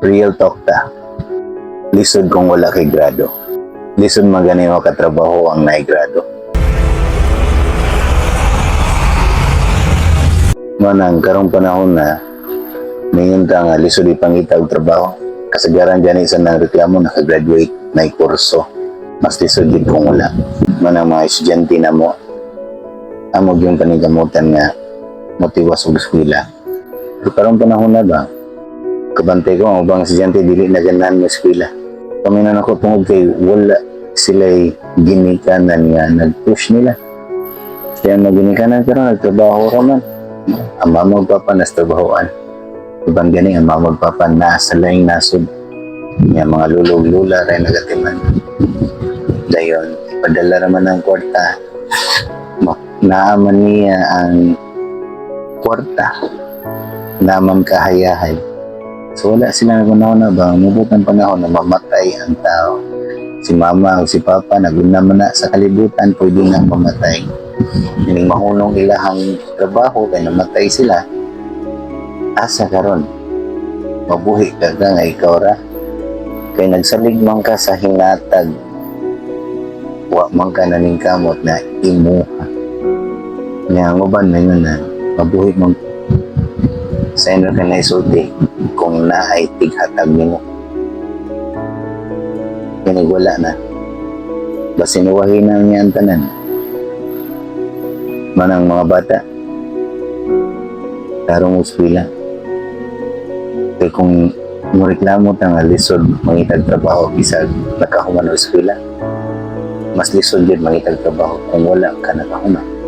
Real talk ta. Lisod kung wala kay grado. Lisod magani mo katrabaho ang naigrado. Manang karong panahon na mingon ka nga lisod ipangita og trabaho. Kasagaran dyan isa ng reklamo nakagraduate na kurso. Mas lisod din kung wala. Manang mga estudyante na mo amog yung panigamutan nga motiwas og eskwela. Pero karong panahon na ba, kabantay ko ang ubang estudyante dili na ganahan mo eskwela. Kami na nako tungod kay wala sila ginikanan nga nag-push nila. Kaya na ginikanan pero nagtrabaho ra man. Ang mamag papa nas trabahoan. Ibang gani ang mamag papa nasa laing nasod. Nga mga lulog lula rin nagatiman. Dayon, ipadala naman ng kwarta. Ma- Naaman niya ang kwarta. Naman kahayahay. So wala sila panahon na ba, mabutan panahon na mamatay ang tao. Si mama o si papa nagunaman na sa kalibutan, pwede na mamatay. Yung mahunong ilahang trabaho, kaya namatay sila. Asa karon mabuhi ka ka nga ikaw ra. Kaya nagsalig man ka sa hinatag, wa man ka naning kamot na imuha. Nga ang uban na yun na mabuhi mong sa inyo ka na isulti kung naay tighatag nimo. Kaya wala na. Basta sinuwahin na niya ang tanan. Manang mga bata. Tarong uswila. Kaya kung mo reklamo ta nga mangitag trabaho bisag nakahuman eskwela mas lisod yun mangitag trabaho kung wala ka nakahuman